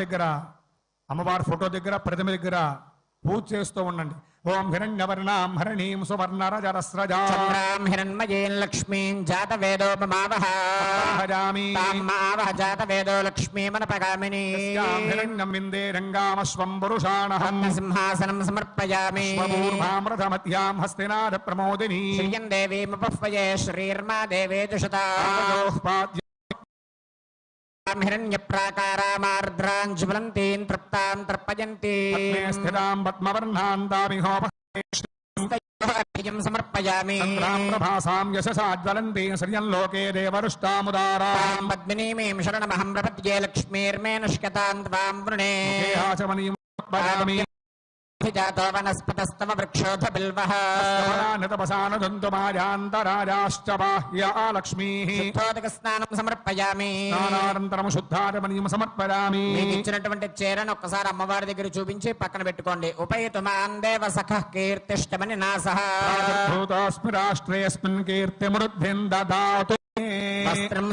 దగ్గర అమ్మవారి ఫోటో దగ్గర ప్రతిమ దగ్గర పూజ చేస్తూ ఉండండి. ఓం హిరణ్యవర్ణాం హరణీం సువర్ణరజరస్రజా. హిరణ్మయీం లక్ష్మీం జాత వేదోపమావహ భజామి తాం మావహ జాత వేదో లక్ష్మీమనపగామిని హిరణ్యం విందే రంగామశ్వం పురుషాణహం సింహాసనం సమర్పయామి ప్రమోదిని. శ్రియం దేవీముపహ్వయే శ్రీర్మా దేవే దుషతా. హిరణ్యప్రాకారామార్ద్రాం జ్వలంతీం తృప్తాం తర్పయంతి. స్థితాం పద్మవర్ణాంతామిహోప అర్ఘ్యం సమర్పయామి. చంద్రాం ప్రభాసాం యశసా జ్వలంతి శ్రియం లోకే దేవరుష్టాముదారా. తాం పద్మినీమీం శరణమహం ప్రపద్యే సమర్పయామి స్నానానంతరం శుద్ధాచమనీయం సమర్పయామి మీకు ఇచ్చినటువంటి చీరను ఒక్కసారి అమ్మవారి దగ్గర చూపించి పక్కన పెట్టుకోండి. ఉపయుతుమాన్ దేవ సఖ కీర్తిష్టమని రాష్ట్రేస్మిన్ కీర్తిమృద్ధిం వస్త్రం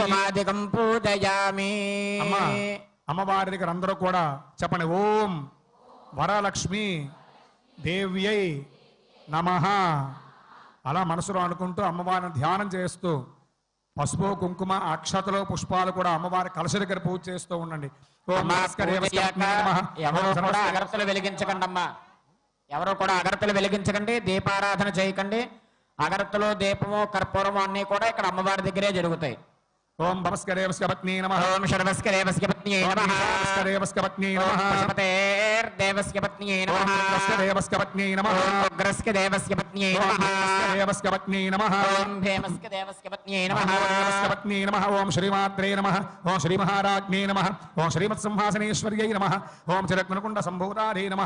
కుంకుమాదికం పూజయామి. అమ్మా అమ్మవారి దగ్గర అందరూ కూడా చెప్పండి ఓం వరలక్ష్మి దేవ్యై నమ. అలా మనసులో అనుకుంటూ అమ్మవారిని ధ్యానం చేస్తూ పసుపు కుంకుమ అక్షతలు పుష్పాలు కూడా అమ్మవారి కలశ దగ్గర పూజ చేస్తూ ఉండండి. అగరత్తులు వెలిగించకండి అమ్మా. ఎవరు కూడా అగరత్తులు వెలిగించకండి దీపారాధన చేయకండి. అగరత్తులు దీపము కర్పూరము అన్ని కూడా ఇక్కడ అమ్మవారి దగ్గరే జరుగుతాయి. ఓం భవస్కరేవస్య పత్ని నమ ఓం శర్వస్కరేవస్య పత్న్యై నమః భవస్కరేవస్య పత్ని ఓం నమ పశుపతేర్దేవస్య పత్న్యై నమః భవస్కరేవస్య పత్ని నమ ఓం ఉగ్రస్య దేవస్య పత్న్యై ఓం నమః భవస్కరేవస్య పత్ని నమ ఓం భీమస్య దేవస్య పత్న్యై నమః పత్ని నమ ఓం శ్రీమాత్రే నమ ఓం శ్రీమహారాజ్ఞే నమ ఓం శ్రీమత్సింహాసనేశ్వర్యై నమ ఓం చిరగ్నకుండ సంభూతారే నమ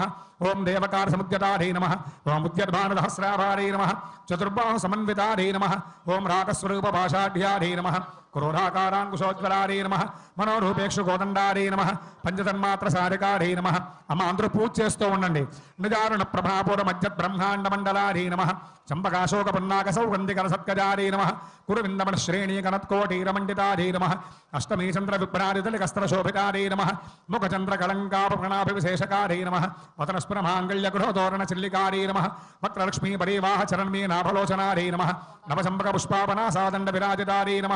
ఓం దేవకార సముద్యతారే నమ ఓం ఉద్యద్భానదహస్రాభారే నమ చతుర్బాహు సమన్వితారే నమ ఓం రాగస్వరూప భాషాఢ్యారే నమ క్రోధాకారాంకుశోజ్వలారే నమ మనోరూపేక్షు గోదండారే నమ పంచతన్మాత్ర సారికారే నమ. అమ్మ అందరూ పూజ చేస్తూ ఉండండి. నిజారుణ ప్రభాపుర మధ్య బ్రహ్మాండ మండలారే నమ. చంపకాశోక పున్నాక సౌగంధికర సత్కజారే నమ. కురువిందమణ శ్రేణీ కనత్కోటీరమండితారే నమ. అష్టమీ చంద్ర విభ్రారితలి కస్త్ర నమ. ముఖచంద్ర చంద్ర విశేషకారే నమ. వతనస్పుర మాంగళ్య గృహతోరణ చిల్లికారే నమ. వక్రలక్ష్మీ పరివాహ చరణ్మీ నాభలోచనారే నమ. నవచంపక పుష్పాపనా సాదండ విరాజితారే నమ.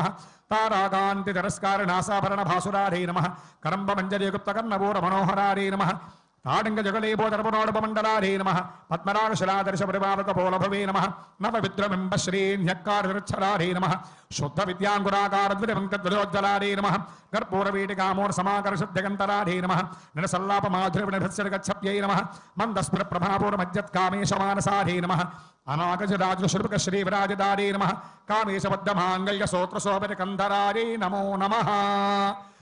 తారాగాంతి తిరస్కార నాసాభరణ భాసురారే నమ. కరంబ మంజరి గుప్త కర్ణపూర మనోహరారే నమ. తాడంగ జగలేపోదరపనోడపమండలారే నమ. పద్మరాగశిలాదర్శ పరిపాలక పోలభవే నమ. నవ విద్రమింబ నమ. శుద్ధ విద్యాంకురాకార ద్విరంకద్విలోజ్జలారే నమ. కర్పూర వీటికామోర నమ. నిరసల్లాప నమ. మందస్ఫుర ప్రభాపూర మజ్జత్కామేశమానసారే నమ. అనాగజ శ్రీవిరాజదారే నమ. కామేశ బద్ధ సోత్ర శోభిత కంధరారే నమో నమ.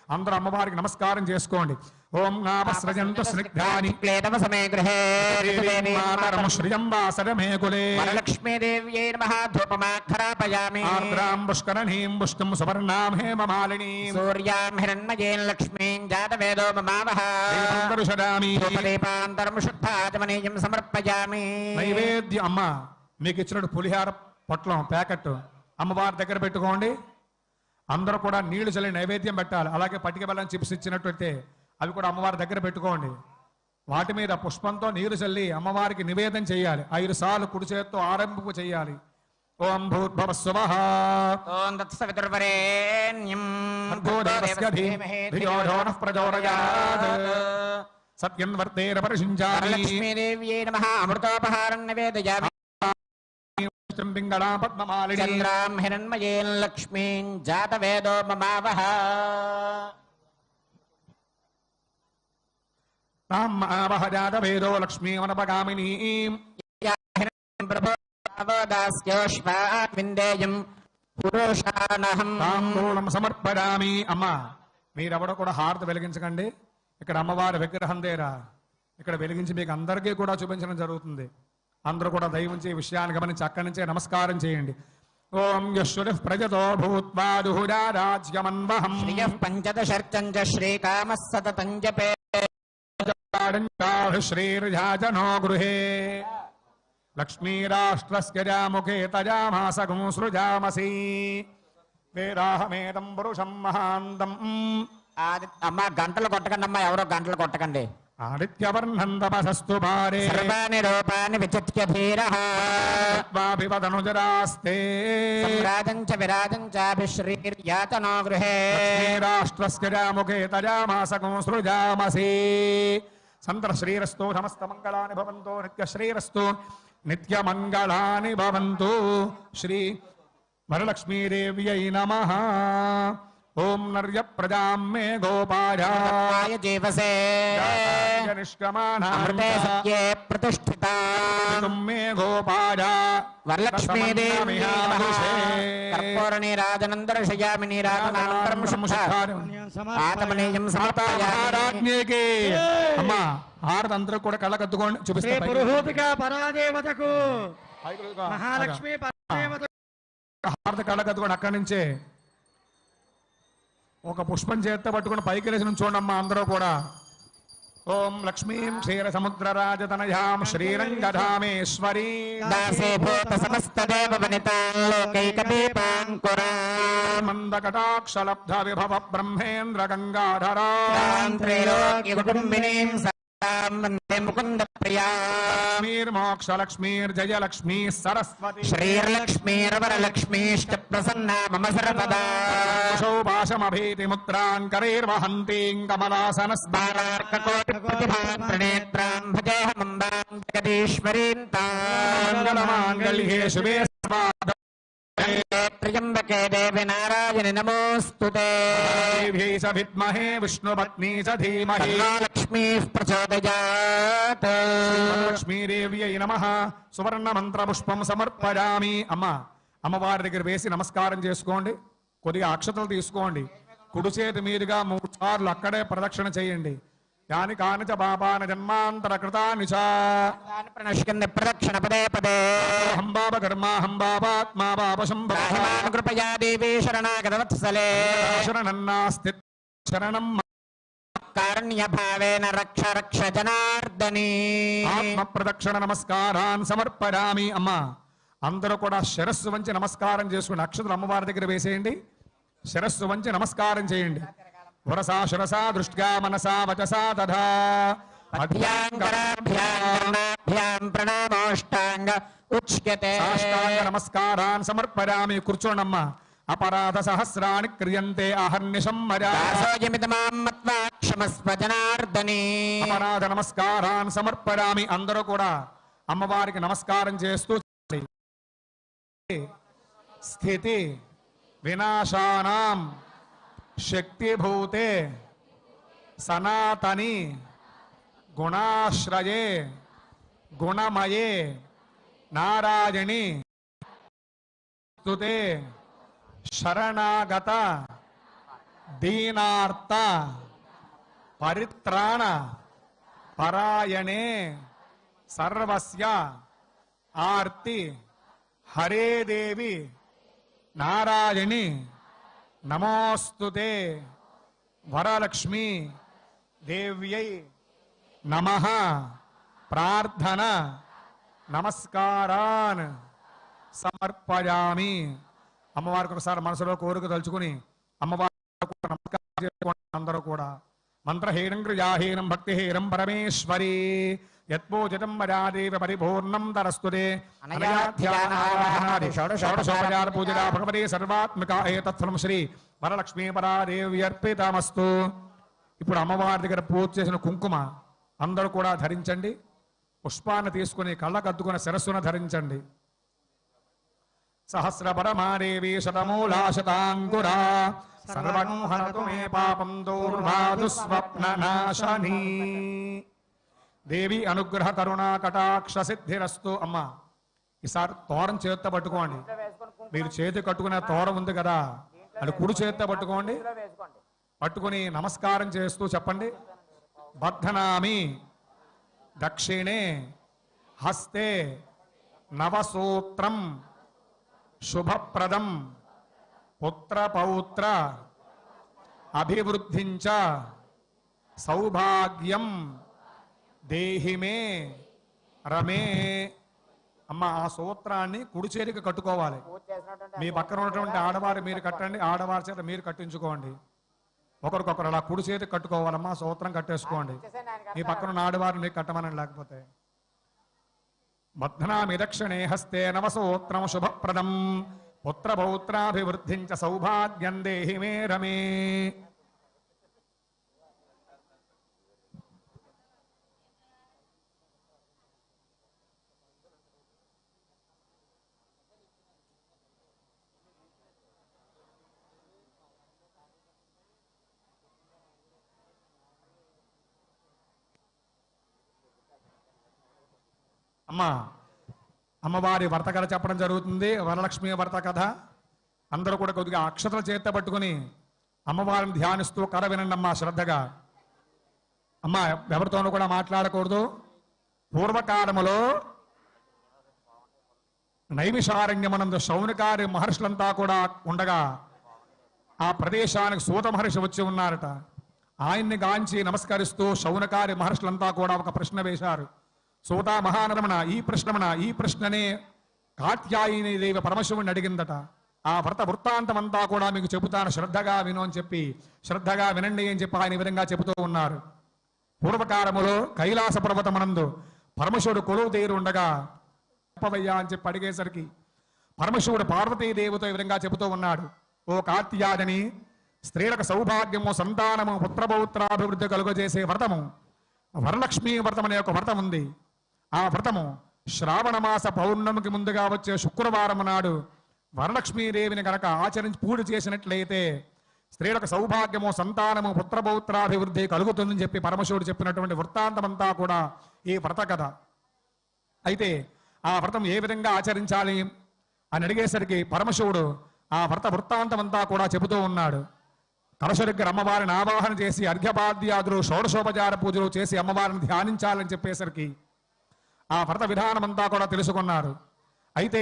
అందరూ అమ్మవారికి నమస్కారం చేసుకోండి. ఓం నామస్రజంతు స్నిగ్ధాని క్లేదవ సమే గృహే ఋతుదేవీ మాతరం శ్రియం వాసరమే కులే. వరలక్ష్మీదేవ్యై నమః ధూపమాఖరాపయామి. ఆర్ద్రాం పుష్కరణీం పుష్కం సువర్ణాం హేమమాలినీం. సూర్యాం హిరణ్మయేన్ లక్ష్మీం జాతవేదో మమావహ శుద్ధాచమనీయం సమర్పయామి. నైవేద్యం అమ్మ మీకు ఇచ్చినట్టు పులిహార పొట్లం ప్యాకెట్ అమ్మవారి దగ్గర పెట్టుకోండి. అందరూ కూడా నీళ్ళు చల్లి నైవేద్యం పెట్టాలి. అలాగే పట్టిక బెల్లం చిప్స్ ఇచ్చినట్టయితే అవి కూడా అమ్మవారి దగ్గర పెట్టుకోండి. వాటి మీద పుష్పంతో నీరు చల్లి అమ్మవారికి నివేదన చేయాలి. ఐదు సార్లు కుడి చేత్తో ఆరంభింపు చేయాలి. ఓం భూర్భవ స్వహ. ఓం తత్సవితుర్వరేణ్యం. భర్గో దేవస్య ధీమహి ధియో యో నః ప్రచోదయాత్. సత్యం వర్తేర పరిశించామి వరలక్ష్మీదేవ్యై నమః. అమృతోపహారం నివేదయామి. పింగళా పద్మమాలిని చంద్రాం హిరణ్మయేన్ లక్ష్మీం జాతవేదో మమావహ. తాం ఆవహజాత వేదో లక్ష్మీమనపగామినీ విందేయం పురుషానహం తాంబూలం అమ్మా మీరెవడో కూడా హారతి వెలిగించకండి ఇక్కడ అమ్మవారి విగ్రహం దేరా ఇక్కడ వెలిగించి మీకు అందరికీ కూడా చూపించడం జరుగుతుంది అందరూ కూడా దయవుంచి విషయాన్ని గమనించి అక్కడి నుంచే నమస్కారం చేయండి ఓం యశ్వరి ప్రజతో భూత్వా దుహురా రాజ్యమన్వహం శ్రియ పంచదశర్చం శ్రీకామ సతతం జపే శ్రీర్జాజనో గృహే. లక్ష్మీరాష్ట్రస్య జాముఖే తజామాసగం సృజామసి. వేరాహమేదం పురుషం మహాంతం. అమ్మ గంటలు కొట్టకండి అమ్మా ఎవరో గంటలు కొట్టకండి. ఆదిత్యవర్ణం తపసస్తు భారే. సర్వాణి రూపాన్ని విచిత్య ధీర. వాభివదనుజరాస్తే సంరాజం చ విరాజం చాభిశ్రీర్యాతనో గృహే. రాష్ట్రస్య జాముఖే తజామాసకం సృజామసి. సంతర సమస్త మంగళాని భవంతో నిత్య శ్రీరస్తు నిత్య మంగళాని భవంతు శ్రీ వరలక్ష్మీదేవ్యై నమ ఓం నర్య ప్రజాం మే గోపాయ జీవసే. సత్యే ప్రతిష్ఠిత. మే గోపాయ వరలక్ష్మీదేవి నీరాజనానంతరం అమ్మా కూడా కళ్ళ కత్తుకోండి శ్రీ చూపిస్తే పైకి. పురుహూతిక పరాదేవతకు. మహాలక్ష్మి పరాదేవత హారతి కళ్ళ కత్తుకోండి అక్కడి నుంచే. ఒక పుష్పం చేత్తో పట్టుకుని పైకి లేచి నుంచోండి అమ్మా అందరూ కూడా. ఓం లక్ష్మీం క్షీర సముద్ర రాజతనయాం శ్రీరంగధామేశ్వరీ. దాసీభూత సమస్త మందకటాక్షలబ్ధ విభవ బ్రహ్మేంద్ర గంగాధరా. త్రైలోక్య కుటుంబినీం సదాం వందే ముకుంద ప్రియా లక్ష్మీర్మోక్ష లక్ష్మీర్జయ లక్ష్మీ సరస్వతి శ్రీర్లక్ష్మీర్వరలక్ష్మీష్ట ప్రసన్నా మమ సర్వదా సౌభాషమభీతి ముద్రాన్ త్ర్యంబకే దేవి దేవ్యై స విద్మహే విష్ణుపత్నీ స ధీమహి. లక్ష్మీ ప్రచోదయాత్. లక్ష్మీదేవ్యై నమ. సువర్ణ మంత్ర పుష్పం సమర్పయామి. అమ్మ అమ్మవారి దగ్గర వేసి నమస్కారం చేసుకోండి. కొద్దిగా అక్షతలు తీసుకోండి. కుడి చేతి మీదుగా మూడు సార్లు అక్కడే ప్రదక్షిణ చేయండి. యాని కానిచ పాపాన జన్మాంతర కృతాని చ. ప్రణశ్కంది ప్రదక్షిణ పదే పదే. హంబాబ కర్మ హంబాబాత్మా పాప శంభవ రాహిమాను కృపయా దేవీ శరణాగతవత్సలే శరణన్నాస్తి శరణం కారుణ్య భావేన రక్ష రక్ష జనార్దని. ఆత్మ ప్రదక్షిణ నమస్కారాన్ సమర్పయామి. అమ్మ అందరూ కూడా శిరస్సు వంచి నమస్కారం చేసుకుని అక్షతులు అమ్మవారి దగ్గర వేసేయండి. శిరస్సు వంచి నమస్కారం చేయండి. వరసా శిరసా దృష్ట్యా మనసా వచసా తథా. అభ్యాంకరాభ్యాం ప్రణామోష్టాంగ ఉచ్యతే సాష్టాంగ నమస్కారాన్ సమర్పయామి కూర్చోండమ్మ అపరాధ సహస్రాన్ని క్రియంతే అహర్నిశం మర్యా అపరాధ నమస్కారాన్ సమర్పయామి అందరూ కూడా అమ్మవారికి నమస్కారం చేస్తూ స్థితి వినాశానాం शक्तिभूते, सनातनी, गुणाश्रये, गुणमये, नारायणी, स्तुते, शरणागत दीनार्त परित्राण, परायणे, सर्वस्य, आरती, हरे देवी, नारायणी। నమోస్తుతే వరలక్ష్మి దేవ్యై నమ. ప్రార్థన నమస్కారాన్ సమర్పయామి. అమ్మవారికి ఒకసారి మనసులో కోరిక తలుచుకుని అమ్మవారు నమస్కారం చేసుకోండి అందరూ కూడా. మంత్రహీనం క్రియాహీనం భక్తిహీనం పరమేశ్వరి. యత్పూజితం పరిపూర్ణం తరస్తుతే షోడశోపచార భగవతి సర్వాత్మిక ఏతత్ఫలం శ్రీ ఇప్పుడు అమ్మవారి దగ్గర పూజ చేసిన కుంకుమ అందరూ కూడా ధరించండి. పుష్పాన్ని తీసుకుని కళ్ళకద్దుకుని శిరస్సున ధరించండి. సహస్రపరమాదేవి శతమూలా శతాంకురా సర్వం హరతు మే పాపం దూర్వాదు స్వప్న నాశనీ దేవి అనుగ్రహ కరుణా కటాక్ష సిద్ధిరస్తు అమ్మ. ఈసారి తోరం చేత్తో పట్టుకోండి. మీరు చేతి కట్టుకునే తోరం ఉంది కదా అది కుడి చేత్తో పట్టుకోండి. పట్టుకుని నమస్కారం చేస్తూ చెప్పండి. బద్ధనామి దక్షిణే హస్తే నవసూత్రం శుభప్రదం పుత్రపౌత్ర అభివృద్ధించ సౌభాగ్యం దేహిమే రమే. అమ్మ ఆ సూత్రాన్ని కుడి చేతికి కట్టుకోవాలి మీ పక్కన ఉన్నటువంటి ఆడవారు మీరు కట్టండి ఆడవారి చేత మీరు కట్టించుకోండి. ఒకరికొకరు అలా కుడి చేతికి కట్టుకోవాలమ్మా సూత్రం కట్టేసుకోండి. మీ పక్కన ఉన్న ఆడవారు మీరు కట్టమని లేకపోతే. బధ్నామి దక్షిణే హస్తే నవసూత్రం శుభప్రదం. పుత్రపౌత్రాభివృద్ధించ సౌభాగ్యం దేహి మే రమే. అమ్మా అమ్మవారి వ్రత కథ చెప్పడం జరుగుతుంది వరలక్ష్మి వ్రత కథ. అందరూ కూడా కొద్దిగా అక్షతలు చేత పట్టుకుని అమ్మవారిని ధ్యానిస్తూ కథ వినండి అమ్మా శ్రద్ధగా. అమ్మా ఎవరితోనూ కూడా మాట్లాడకూడదు. పూర్వకాలములో నైమిషారణ్యమనందు శౌనకారి మహర్షులంతా కూడా ఉండగా ఆ ప్రదేశానికి సూత మహర్షి వచ్చి ఉన్నారట. ఆయన్ని గాంచి నమస్కరిస్తూ శౌనకారి మహర్షులంతా కూడా ఒక ప్రశ్న వేశారు. సోటా మహానరమణ ఈ ప్రశ్నమణ ఈ ప్రశ్ననే కాత్యాయిని దేవి పరమశివుని అడిగిందట. ఆ వ్రత వృత్తాంతం అంతా కూడా మీకు చెబుతాను శ్రద్ధగా విను అని చెప్పి శ్రద్ధగా వినండి అని చెప్పి ఆయన విధంగా చెబుతూ ఉన్నారు. పూర్వకాలములో కైలాస పర్వతమనందు పరమశివుడు కొలువు తీరు ఉండగా చెప్పవయ్యా అని చెప్పి అడిగేసరికి పరమశివుడు పార్వతీదేవితో ఈ విధంగా చెబుతూ ఉన్నాడు. ఓ కార్త్యాదని స్త్రీలకు సౌభాగ్యము సంతానము పుత్రపౌత్రాభివృద్ధి కలుగజేసే వ్రతము వరలక్ష్మీ వ్రతం అనే ఒక వ్రతం ఉంది ఆ వ్రతము శ్రావణమాస పౌర్ణమికి ముందుగా వచ్చే శుక్రవారం నాడు వరలక్ష్మీదేవిని కనుక ఆచరించి పూజ చేసినట్లయితే స్త్రీలకు సౌభాగ్యము సంతానము పుత్రపౌత్రాభివృద్ధి కలుగుతుందని చెప్పి పరమశివుడు చెప్పినటువంటి వృత్తాంతమంతా కూడా ఈ వ్రత కథ. అయితే ఆ వ్రతం ఏ విధంగా ఆచరించాలి అని అడిగేసరికి పరమశివుడు ఆ వ్రత వృత్తాంతమంతా కూడా చెబుతూ ఉన్నాడు. కలశ అమ్మవారిని ఆవాహన చేసి అర్ఘ్యపాద్యాదులు షోడశోపచార పూజలు చేసి అమ్మవారిని ధ్యానించాలని చెప్పేసరికి ఆ వ్రత విధానమంతా కూడా తెలుసుకున్నారు. అయితే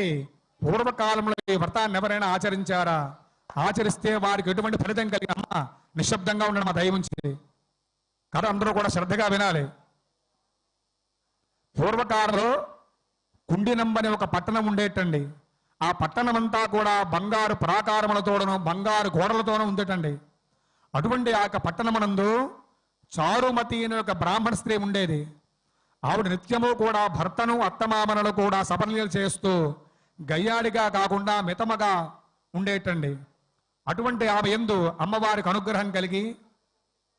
పూర్వకాలంలో ఈ వ్రతాన్ని ఎవరైనా ఆచరించారా? ఆచరిస్తే వారికి ఎటువంటి ఫలితం కలిగి? అమ్మ నిశ్శబ్దంగా ఉండడం మా దయవుంచి కథ అందరూ కూడా శ్రద్ధగా వినాలి. పూర్వకాలంలో కుండినంబని ఒక పట్టణం ఉండేటండి. ఆ పట్టణం అంతా కూడా బంగారు ప్రాకారములతోనూ బంగారు గోడలతోనూ ఉందేటండి అటువంటి ఆ యొక్క పట్టణమునందు చారుమతి అనే ఒక బ్రాహ్మణ స్త్రీ ఉండేది. ఆవిడ నిత్యము కూడా భర్తను అత్తమామనలు కూడా సపర్యలు చేస్తూ గయ్యాడిగా కాకుండా మితమగా ఉండేటండి. అటువంటి ఆమె ఎందు అమ్మవారికి అనుగ్రహం కలిగి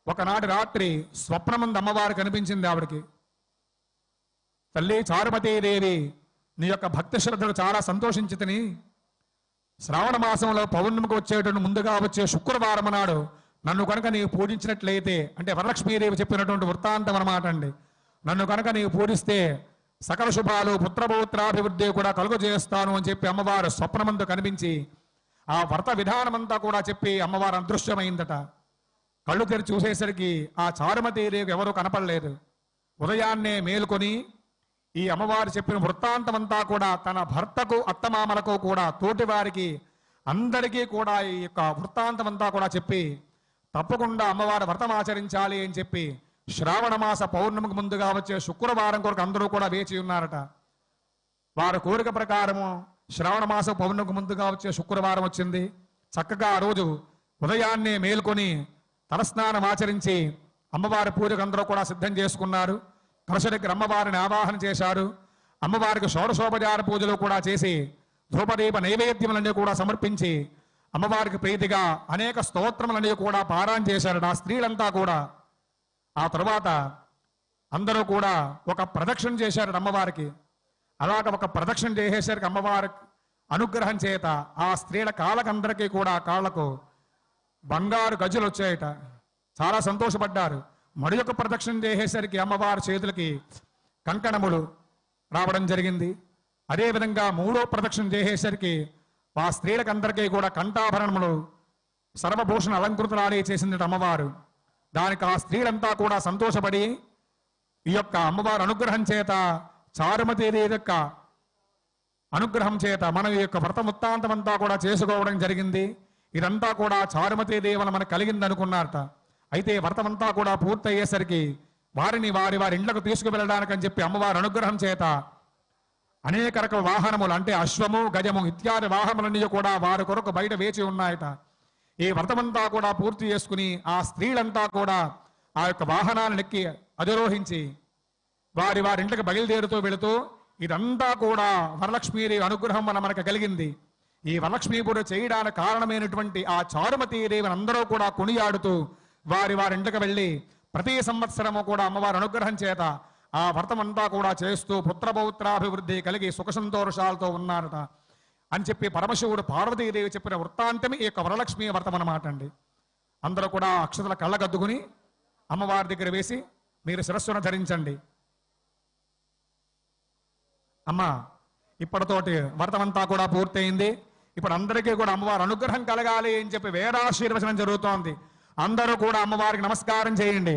ఒకనాటి రాత్రి స్వప్నమందు అమ్మవారు కనిపించింది ఆవిడకి. తల్లి చారుమతీదేవి నీ యొక్క భక్తి శ్రద్ధలు చాలా సంతోషించి తిని శ్రావణ మాసంలో పౌర్ణమికి వచ్చేటువంటి ముందుగా వచ్చే శుక్రవారం నాడు నన్ను కనుక నీవు పూజించినట్లయితే అంటే వరలక్ష్మీదేవి చెప్పినటువంటి వృత్తాంతం అన్నమాట అండి. నన్ను కనుక నీవు పూజిస్తే సకల శుభాలు పుత్రపౌత్రాభివృద్ధి కూడా కలుగజేస్తాను అని చెప్పి అమ్మవారు స్వప్నమందు కనిపించి ఆ వ్రత విధానమంతా కూడా చెప్పి అమ్మవారు అదృశ్యమైందట. కళ్ళు తెరిచి చూసేసరికి ఆ చారుమతి రేపు ఎవరూ కనపడలేదు. ఉదయాన్నే మేలుకొని ఈ అమ్మవారు చెప్పిన వృత్తాంతమంతా కూడా తన భర్తకు అత్తమామలకు కూడా తోటి వారికి అందరికీ కూడా ఈ యొక్క వృత్తాంతమంతా కూడా చెప్పి తప్పకుండా అమ్మవారి వ్రతం ఆచరించాలి అని చెప్పి శ్రావణ మాస పౌర్ణమికి ముందుగా వచ్చే శుక్రవారం కొరకు అందరూ కూడా వేచి ఉన్నారట. వారి కోరిక ప్రకారము శ్రావణ మాస పౌర్ణమికి ముందుగా వచ్చే శుక్రవారం వచ్చింది. చక్కగా ఆ రోజు ఉదయాన్నే మేల్కొని తలస్నానం ఆచరించి అమ్మవారి పూజకు అందరూ కూడా సిద్ధం చేసుకున్నారు. కలశ దగ్గర అమ్మవారిని ఆవాహన చేశారు. అమ్మవారికి షోడశోపచార పూజలు కూడా చేసి ధూపదీప నైవేద్యములన్నీ కూడా సమర్పించి అమ్మవారికి ప్రీతిగా అనేక స్తోత్రములన్నీ కూడా పారాయణ చేశారు ఆ స్త్రీలంతా కూడా ఆ తర్వాత అందరూ కూడా ఒక ప్రదక్షిణ చేశారు అమ్మవారికి. అలాగ ఒక ప్రదక్షిణ చేసేసరికి అమ్మవారి అనుగ్రహం చేత ఆ స్త్రీల కాళ్ళకందరికీ కూడా కాళ్ళకు బంగారు గజులు వచ్చాయట. చాలా సంతోషపడ్డారు. మరి యొక్క ప్రదక్షిణ చేసేసరికి అమ్మవారి చేతులకి కంకణములు రావడం జరిగింది. అదేవిధంగా మూడో ప్రదక్షిణ చేసేసరికి ఆ స్త్రీలకందరికీ కూడా కంఠాభరణములు సర్వభూషణ అలంకృతులాడే చేసింది అమ్మవారు దానికి ఆ స్త్రీలంతా కూడా సంతోషపడి ఈ యొక్క అమ్మవారి అనుగ్రహం చేత చారుమతీది యొక్క అనుగ్రహం చేత మనం ఈ యొక్క వ్రత ముత్తాంతం అంతా కూడా చేసుకోవడం జరిగింది. ఇదంతా కూడా చారుమతి దేవన మనకు కలిగింది అనుకున్నారట. అయితే వ్రతమంతా కూడా పూర్తయ్యేసరికి వారిని వారి వారి ఇండ్లకు తీసుకువెళ్ళడానికి అని చెప్పి అమ్మవారి అనుగ్రహం చేత అనేక రకం వాహనములు అంటే అశ్వము గజము ఇత్యాది వాహనములన్నీ కూడా వారి కొరకు బయట వేచి ఉన్నాయట. ఈ వ్రతమంతా కూడా పూర్తి చేసుకుని ఆ స్త్రీలంతా కూడా ఆ యొక్క వాహనాలను ఎక్కి అధిరోహించి వారి వారి ఇంటికి బయలుదేరుతూ వెళుతూ ఇదంతా కూడా వరలక్ష్మీదేవి అనుగ్రహం వల్ల మనకు కలిగింది. ఈ వరలక్ష్మీ పూజ చేయడానికి కారణమైనటువంటి ఆ చారుమతి దేవిని అందరూ కూడా కొనియాడుతూ వారి వారి ఇంటికి వెళ్ళి ప్రతి సంవత్సరము కూడా అమ్మవారి అనుగ్రహం చేత ఆ వ్రతమంతా కూడా చేస్తూ పుత్రపౌత్రాభివృద్ధి కలిగి సుఖ సంతోషాలతో ఉన్నారట. అని చెప్పి పరమశివుడు పార్వతీదేవి చెప్పిన వృత్తాంతమే ఈ యొక్క వరలక్ష్మి వ్రతం అన్నమాట అండి. అందరూ కూడా అక్షతల కళ్ళగద్దుకుని అమ్మవారి దగ్గర వేసి మీరు శిరస్సును ధరించండి. అమ్మా ఇప్పటితోటి వ్రతమంతా కూడా పూర్తయింది. ఇప్పుడు అందరికీ కూడా అమ్మవారి అనుగ్రహం కలగాలి అని చెప్పి వేదాశీర్వచనం జరుగుతోంది. అందరూ కూడా అమ్మవారికి నమస్కారం చేయండి.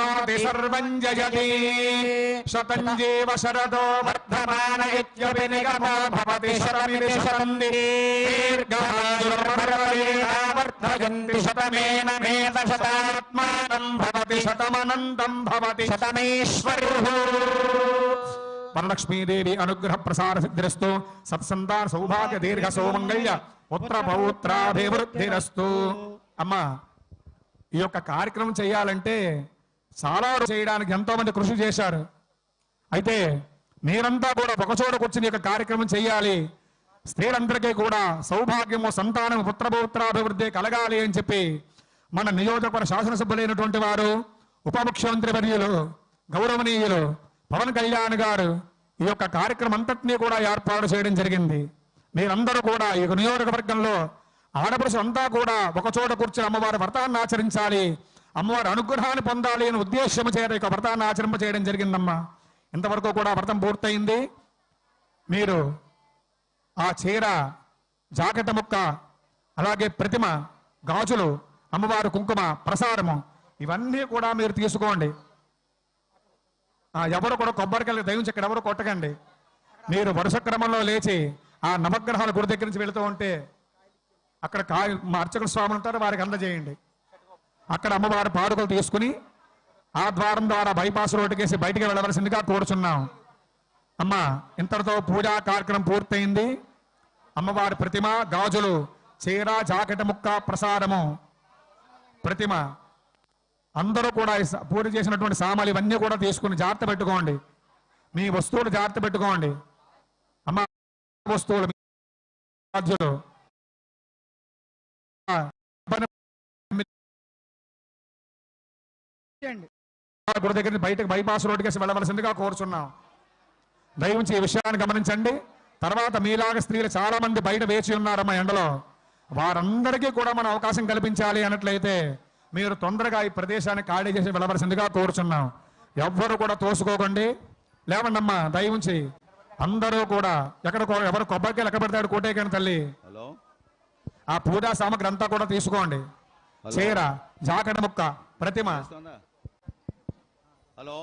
తేనాప్నోతి సర్వం జయతి శతం జీవ శరదో వర్ధమాన ఇత్యపి నిగమో భవతి శతమితి శతం దీర్ఘాయుర్వర్ధయంతి శతమేన మేత శతాత్మానం భవతి శతమనంతం భవతి శతమేశ్వరు వరలక్ష్మీదేవి అనుగ్రహ ప్రసార సిద్ధిరస్తు సత్సంతాన సౌభాగ్య దీర్ఘ సౌమంగళ్య పుత్ర పౌత్రాభివృద్ధిరస్తు అమ్మా ఈ యొక్క కార్యక్రమం చేయాలంటే చాలా చేయడానికి ఎంతో మంది కృషి చేశారు. అయితే మీరంతా కూడా ఒకచోట కూర్చుని యొక్క కార్యక్రమం చేయాలి స్త్రీలందరికీ కూడా సౌభాగ్యము సంతానం పుత్రపౌత్రాభివృద్ధి కలగాలి అని చెప్పి మన నియోజకవర్గ శాసనసభ్యులైనటువంటి వారు ఉప ముఖ్యమంత్రి వర్యులు గౌరవనీయులు పవన్ కళ్యాణ్ గారు ఈ యొక్క కార్యక్రమం అంతటినీ కూడా ఏర్పాటు చేయడం జరిగింది. మీరందరూ కూడా ఈ నియోజకవర్గంలో ఆడపడుచు అంతా కూడా ఒకచోట కూర్చుని కూర్చొని అమ్మవారి వ్రతాన్ని ఆచరించాలి. అమ్మవారి అనుగ్రహాన్ని పొందాలి అని ఉద్దేశం చేత యొక్క వ్రతాన్ని ఆచరింప చేయడం జరిగిందమ్మా. ఇంతవరకు కూడా వ్రతం పూర్తయింది. మీరు ఆ చీర జాకెట్ ముక్క అలాగే ప్రతిమ గాజులు అమ్మవారి కుంకుమ ప్రసాదము ఇవన్నీ కూడా మీరు తీసుకోండి. ఎవరు కూడా కొబ్బరికాయలు దయించి ఇక్కడ ఎవరు కొట్టకండి. మీరు వరుస క్రమంలో లేచి ఆ నవగ్రహాల గుడి దగ్గర నుంచి వెళుతూ ఉంటే అక్కడ కా మా అర్చకుల స్వాములు ఉంటారు వారికి అందజేయండి. అక్కడ అమ్మవారి పాదుకలు తీసుకుని ఆ ద్వారం ద్వారా బైపాస్ రోడ్డుకేసి బయటికి వెళ్ళవలసిందిగా కోరుచున్నాం. అమ్మ ఇంతటితో పూజా కార్యక్రమం పూర్తయింది. అమ్మవారి ప్రతిమ గాజులు చీర జాకెట్ ముక్క ప్రసాదము ప్రతిమ. అందరూ కూడా పూజ చేసినటువంటి సామాలు ఇవన్నీ కూడా తీసుకుని జాగ్రత్త పెట్టుకోండి. మీ వస్తువులు జాగ్రత్త పెట్టుకోండి. అమ్మ వస్తువులు గుడి దగ్గర బయటకు బైపాస్ రోడ్డుకేసి వెళ్ళవలసిందిగా కోరుచున్నాం. దయవుంచి ఈ విషయాన్ని గమనించండి. తర్వాత మీలాగా స్త్రీలు చాలా మంది బయట వేచి ఉన్నారమ్మా ఎండలో. వారందరికీ కూడా మనం అవకాశం కల్పించాలి అన్నట్లయితే మీరు తొందరగా ఈ ప్రదేశాన్ని ఖాళీ చేసి వెళ్ళవలసిందిగా కోరుచున్నాం. ఎవ్వరు కూడా తోసుకోకండి. లేవండమ్మా దయవుంచి. అందరూ కూడా ఎక్కడ ఎవరు కొబ్బరికాయలు ఎక్కడ పెడతాడు కోటేకని తల్లి. హలో. ఆ పూజా సామగ్రి అంతా కూడా తీసుకోండి. చీర జాకెట్ ముక్క ప్రతిమ? హలో?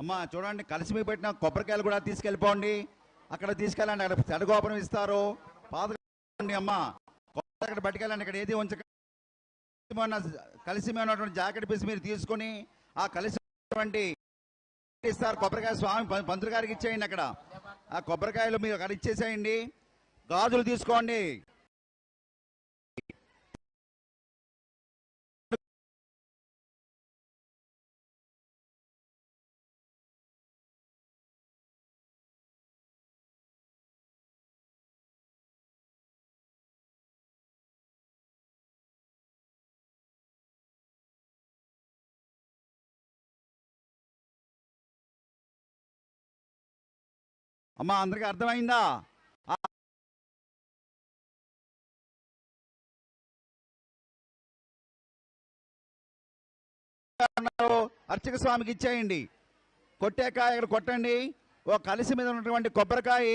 అమ్మా చూడండి కలిసి మీ పెట్టిన కొబ్బరికాయలు కూడా తీసుకెళ్ళిపోండి. అక్కడ తీసుకెళ్ళండి అక్కడ చెడగోపురం ఇస్తారు. పాతకండి అమ్మా కొబ్బరి అక్కడ పట్టుకెళ్ళండి ఇక్కడ ఏది ఉంచక కలిసి మేము ఉన్నటువంటి జాకెట్ పీస్ మీరు తీసుకొని ఆ కలిసి ఇస్తారు కొబ్బరికాయ స్వామి పంతులు గారికి ఇచ్చేయండి అక్కడ. ఆ కొబ్బరికాయలు మీరు అక్కడ ఇచ్చేసేయండి. గాజులు తీసుకోండి. అమ్మా అందరికీ అర్థమైందా? అర్చక స్వామికి ఇచ్చేయండి. కొట్టాక ఇక్కడ కొట్టండి. ఓ కలిసి మీద ఉన్నటువంటి కొబ్బరికాయ